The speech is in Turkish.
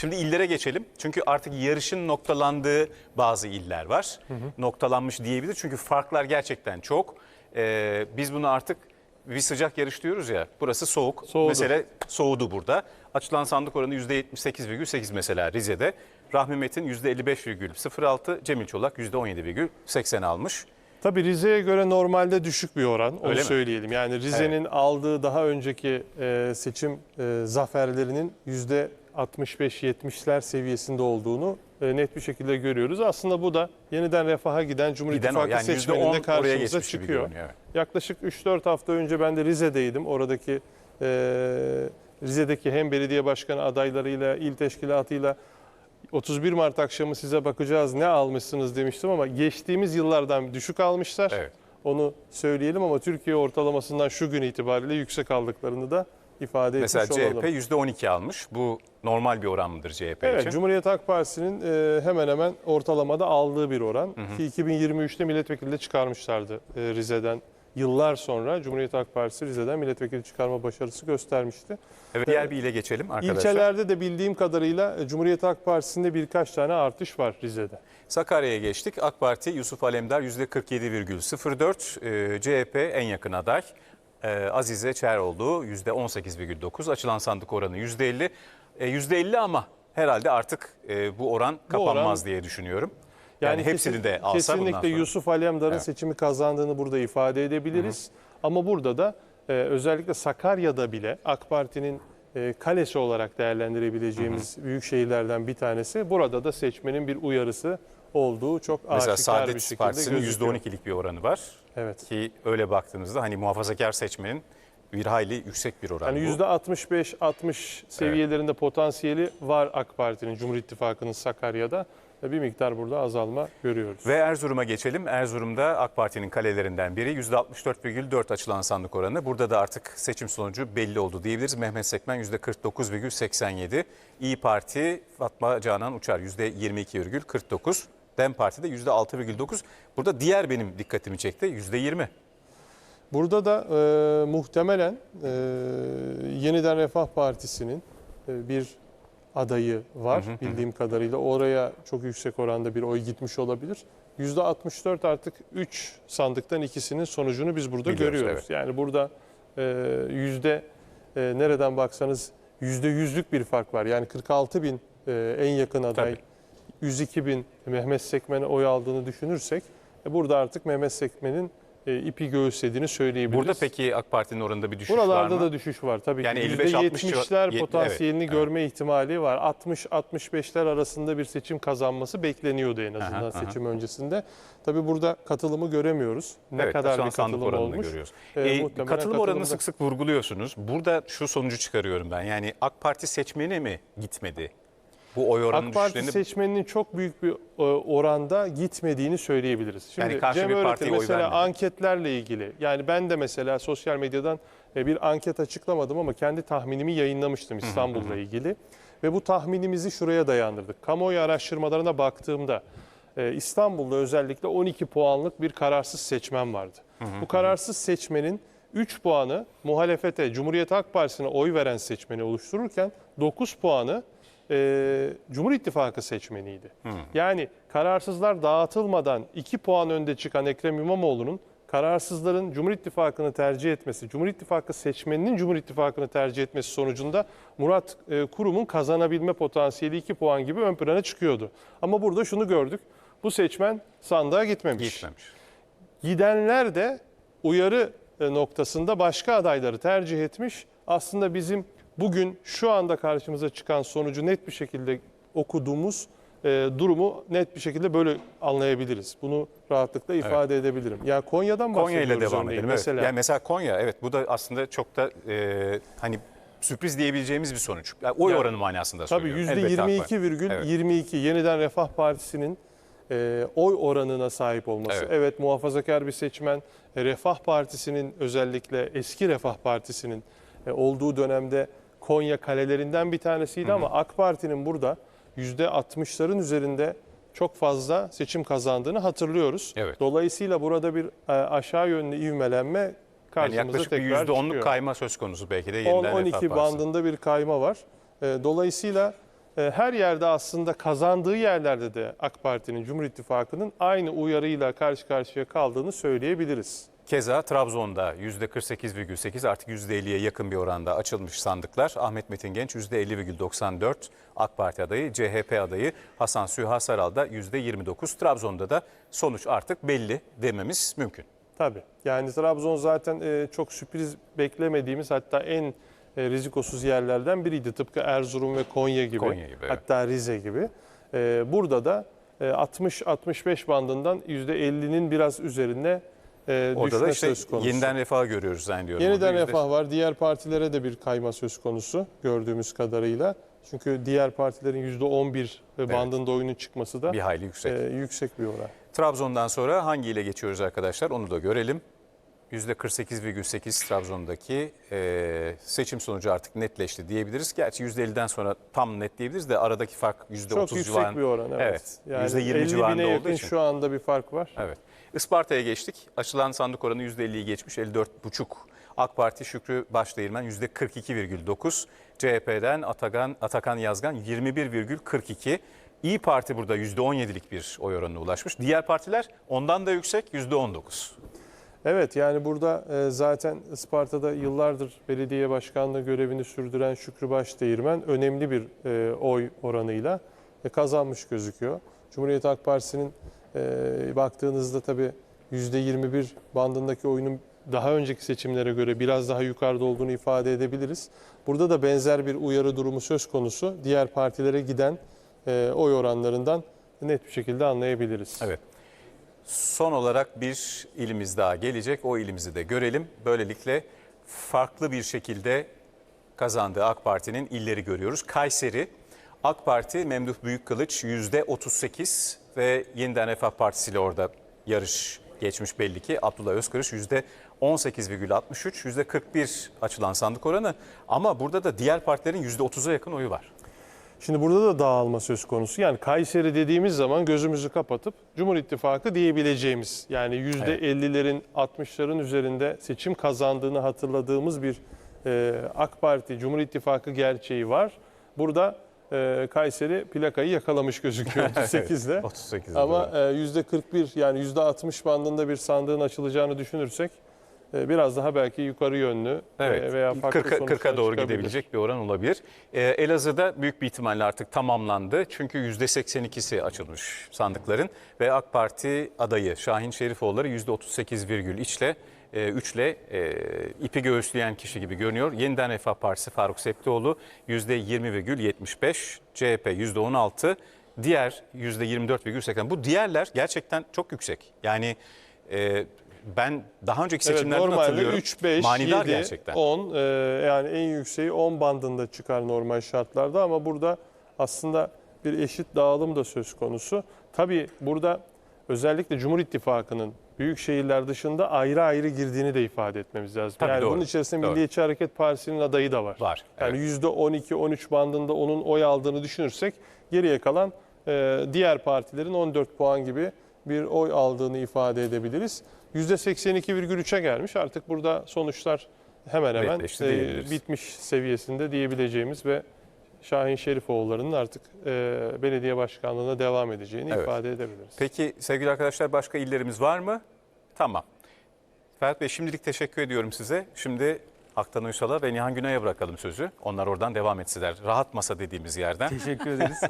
Şimdi illere geçelim. Çünkü artık yarışın noktalandığı bazı iller var. Noktalanmış diyebilir. Çünkü farklar gerçekten çok. Ee, biz bunu artık bir sıcak yarış diyoruz ya. Burası soğuk. Soğudu. Mesele soğudu burada. Açılan sandık oranı %78,8 mesela Rize'de. Rahmi Metin %55,06, Cemil Çolak %17,80 almış. Tabii Rize'ye göre normalde düşük bir oran, onu Öyle mi? söyleyelim. Yani Rize'nin aldığı daha önceki e, seçim e, zaferlerinin %65-70'ler seviyesinde olduğunu e, net bir şekilde görüyoruz. Aslında bu da yeniden refaha giden Cumhur Giden o. İttifakı Yani seçmeninde %10 oraya karşımıza geçmiş gibi çıkıyor. görünüyor, evet. Yaklaşık 3-4 hafta önce ben de Rize'deydim. Oradaki e, Rize'deki hem belediye başkanı adaylarıyla, il teşkilatıyla 31 Mart akşamı size bakacağız ne almışsınız demiştim ama geçtiğimiz yıllardan düşük almışlar. Evet. Onu söyleyelim ama Türkiye ortalamasından şu gün itibariyle yüksek aldıklarını da ifade Mesela etmiş olalım. CHP %12 almış. Bu normal bir oran mıdır CHP Evet, için? Cumhuriyet Halk Partisi'nin e, hemen hemen ortalamada aldığı bir oran. Ki 2023'te milletvekili de çıkarmışlardı e, Rize'den. Yıllar sonra Cumhuriyet Halk Partisi Rize'den milletvekili çıkarma başarısı göstermişti. Evet, diğer bir ile geçelim arkadaşlar. İlçelerde de bildiğim kadarıyla e, Cumhuriyet Halk Partisi'nde birkaç tane artış var Rize'de. Sakarya'ya geçtik. AK Parti Yusuf Alemdar %47,04. Ee, CHP en yakın aday. Ee, Azize Çeroğlu %18,9. Açılan sandık oranı %50. Ee, %50 ama herhalde artık e, bu oran kapanmaz oran- diye düşünüyorum. Yani, hepsini kesin- de alsa bundan Kesinlikle. Yusuf Alemdar'ın Evet. seçimi kazandığını burada ifade edebiliriz. Ama burada da e, özellikle Sakarya'da bile AK Parti'nin e, kalesi olarak değerlendirebileceğimiz büyük şehirlerden bir tanesi. Burada da seçmenin bir uyarısı olduğu çok Mesela aşikar bir Saadet şekilde Partisi'nin gözüküyor. %12'lik bir oranı var. Evet. Ki öyle baktığınızda hani muhafazakar seçmenin bir hayli yüksek bir oran Yani bu. %65-60 seviyelerinde potansiyeli var AK Parti'nin, Cumhur İttifakı'nın Sakarya'da. Bir miktar burada azalma görüyoruz. Ve Erzurum'a geçelim. Erzurum'da AK Parti'nin kalelerinden biri %64,4 açılan sandık oranı. Burada da artık seçim sonucu belli oldu diyebiliriz. Mehmet Sekmen %49,87. İyi Parti Fatma Canan Uçar %22,49. DEM Parti de %6,9. Burada diğer benim dikkatimi çekti %20. Burada da e, muhtemelen e, Yeniden Refah Partisi'nin e, bir adayı var bildiğim kadarıyla. Oraya çok yüksek oranda bir oy gitmiş olabilir. %64 artık 3 sandıktan ikisinin sonucunu biz burada Biliyoruz, görüyoruz. Yani burada e, yüzde e, nereden baksanız yüzde yüzlük bir fark var. Yani 46 bin e, en yakın aday, Tabii. 102 bin Mehmet Sekmen'e oy aldığını düşünürsek e, burada artık Mehmet Sekmen'in e, ipi göğüslediğini söyleyebiliriz. Burada peki AK Parti'nin oranında bir düşüş Buralarda var mı? da düşüş var tabii Yani ki. 55-60 %70'ler civar- potansiyelini evet, görme ihtimali var. 60-65'ler arasında bir seçim kazanması bekleniyordu en azından Aha, aha. seçim öncesinde. Tabii burada katılımı göremiyoruz. Ne evet, kadar bir katılım oranını olmuş. görüyoruz. Ee, Ee, muhtemelen katılım oranını katılımda- sık sık vurguluyorsunuz. Burada şu sonucu çıkarıyorum ben. Yani AK Parti seçmeni mi gitmedi? Bu oy oranı AK Parti düşüşlerini seçmeninin çok büyük bir e, oranda gitmediğini söyleyebiliriz. Şimdi Yani karşı Cem bir Öğreti partiye oy mesela vermedi. anketlerle ilgili yani ben de mesela sosyal medyadan e, bir anket açıklamadım ama kendi tahminimi yayınlamıştım İstanbul'la ilgili. Ve bu tahminimizi şuraya dayandırdık. Kamuoyu araştırmalarına baktığımda e, İstanbul'da özellikle 12 puanlık bir kararsız seçmen vardı. Bu kararsız seçmenin 3 puanı muhalefete, Cumhuriyet Halk Partisi'ne oy veren seçmeni oluştururken 9 puanı e, Cumhur İttifakı seçmeniydi. Yani kararsızlar dağıtılmadan 2 puan önde çıkan Ekrem İmamoğlu'nun kararsızların Cumhur İttifakı'nı tercih etmesi, Cumhur İttifakı seçmeninin Cumhur İttifakı'nı tercih etmesi sonucunda Murat e, Kurum'un kazanabilme potansiyeli 2 puan gibi ön plana çıkıyordu. Ama burada şunu gördük. Bu seçmen sandığa gitmemiş. gitmemiş. Gidenler de uyarı e, noktasında başka adayları tercih etmiş. Aslında bizim bugün şu anda karşımıza çıkan sonucu net bir şekilde okuduğumuz e, durumu net bir şekilde böyle anlayabiliriz. Bunu rahatlıkla ifade edebilirim. Ya Konya'dan Konya bahsediyoruz ile devam örneğin. edelim. Evet. Mesela Yani mesela Konya evet bu da aslında çok da e, hani sürpriz diyebileceğimiz bir sonuç. Yani oy Yani, oranı manasında Tabii söylüyorum. Elbette AK Parti. %22,22 Yeniden Refah Partisi'nin e, oy oranına sahip olması. Evet. Evet. muhafazakar bir seçmen e, Refah Partisi'nin özellikle eski Refah Partisi'nin e, olduğu dönemde Konya kalelerinden bir tanesiydi ama AK Parti'nin burada %60'ların üzerinde çok fazla seçim kazandığını hatırlıyoruz. Evet. Dolayısıyla burada bir e, aşağı yönlü ivmelenme Yani karşımıza yaklaşık bir tekrar %10'luk çıkıyor. kayma söz konusu belki de yeniden Refah 10-12 Partisi. bandında bir kayma var. E, Dolayısıyla e, her yerde aslında kazandığı yerlerde de AK Parti'nin, Cumhur İttifakı'nın aynı uyarıyla karşı karşıya kaldığını söyleyebiliriz. Keza Trabzon'da %48,8 artık %50'ye yakın bir oranda açılmış sandıklar. Ahmet Metin Genç %50,94 AK Parti adayı, CHP adayı Hasan Süha Saral da %29. Trabzon'da da sonuç artık belli dememiz mümkün. Tabii. Yani Trabzon zaten e, çok sürpriz beklemediğimiz hatta en e, rizikosuz yerlerden biriydi. Tıpkı Erzurum ve Konya gibi. Konya gibi, evet. Hatta Rize gibi. E, burada da e, 60-65 bandından %50'nin biraz üzerinde e, Orada düşme işte söz konusu. yeniden refah görüyoruz zannediyorum. Yeniden Orada yüzde- refah var. Diğer partilere de bir kayma söz konusu gördüğümüz kadarıyla. Çünkü diğer partilerin %11 bandında oyunun çıkması da Bir hayli yüksek. e, yüksek bir oran. Trabzon'dan sonra hangi ile geçiyoruz arkadaşlar onu da görelim. %48,8 Trabzon'daki e, seçim sonucu artık netleşti diyebiliriz. Gerçi %50'den sonra tam net diyebiliriz de aradaki fark %30 Çok yüksek civarında. bir oran. Evet. Evet, Yani %20 50 civarında bine olduğu yakın için. şu anda bir fark var. Evet. Isparta'ya geçtik. Açılan sandık oranı %50'yi geçmiş 54,5. AK Parti Şükrü Başdeğirmen %42,9. CHP'den Atakan, Atakan Yazgan 21,42. İyi Parti burada %17'lik bir oy oranına ulaşmış. Diğer partiler ondan da yüksek %19. Evet yani burada e, zaten Isparta'da yıllardır belediye başkanlığı görevini sürdüren Şükrü Başdeğirmen önemli bir e, oy oranıyla e, kazanmış gözüküyor. Cumhuriyet Halk Partisi'nin e, baktığınızda tabii %21 bandındaki oyunun daha önceki seçimlere göre biraz daha yukarıda olduğunu ifade edebiliriz. Burada da benzer bir uyarı durumu söz konusu. Diğer partilere giden e, oy oranlarından net bir şekilde anlayabiliriz. Evet. Son olarak bir ilimiz daha gelecek. O ilimizi de görelim. Böylelikle farklı bir şekilde kazandığı AK Parti'nin illeri görüyoruz. Kayseri, AK Parti Memduh Büyükkılıç %38 ve Yeniden Refah Partisi ile orada yarış geçmiş belli ki. Abdullah Özkırış %18,63, %41 açılan sandık oranı. Ama burada da diğer partilerin %30'a yakın oyu var. Şimdi burada da dağılma söz konusu. Yani Kayseri dediğimiz zaman gözümüzü kapatıp Cumhur İttifakı diyebileceğimiz yani %50'lerin 60'ların üzerinde seçim kazandığını hatırladığımız bir e, AK Parti Cumhur İttifakı gerçeği var. Burada e, Kayseri plakayı yakalamış gözüküyor 38'de. 38 Ama e, %41 yani %60 bandında bir sandığın açılacağını düşünürsek e, biraz daha belki yukarı yönlü e, Evet. veya farklı 40'a 40'a sonuçlar doğru çıkabilir. gidebilecek bir oran olabilir. Ee, Elazığ'da büyük bir ihtimalle artık tamamlandı. Çünkü %82'si açılmış sandıkların ve AK Parti adayı Şahin Şerifoğulları %38,3 ile 3 ile e, ipi göğüsleyen kişi gibi görünüyor. Yeniden Refah Partisi Faruk Septioğlu %20,75, CHP %16, diğer %24,80. Bu diğerler gerçekten çok yüksek. Yani e, ben daha önceki Evet, seçimlerden normalde hatırlıyorum. 3, 5, Manidar 7, gerçekten. 10 e, yani en yükseği 10 bandında çıkar normal şartlarda ama burada aslında bir eşit dağılım da söz konusu. Tabii burada özellikle Cumhur İttifakı'nın büyük şehirler dışında ayrı ayrı girdiğini de ifade etmemiz lazım. Tabii, yani doğru, bunun içerisinde doğru. Milliyetçi Hareket Partisi'nin adayı da var. Var. Yani evet. %12-13 bandında onun oy aldığını düşünürsek geriye kalan e, diğer partilerin 14 puan gibi bir oy aldığını ifade edebiliriz. %82,3'e gelmiş. Artık burada sonuçlar hemen hemen e, bitmiş seviyesinde diyebileceğimiz ve Şahin Şerifoğulları'nın artık e, belediye başkanlığına devam edeceğini Evet. ifade edebiliriz. Peki sevgili arkadaşlar başka illerimiz var mı? Tamam. Ferhat Bey şimdilik teşekkür ediyorum size. Şimdi Aktan Uysal'a ve Nihan Günay'a bırakalım sözü. Onlar oradan devam etsinler. Rahat masa dediğimiz yerden. Teşekkür ederiz.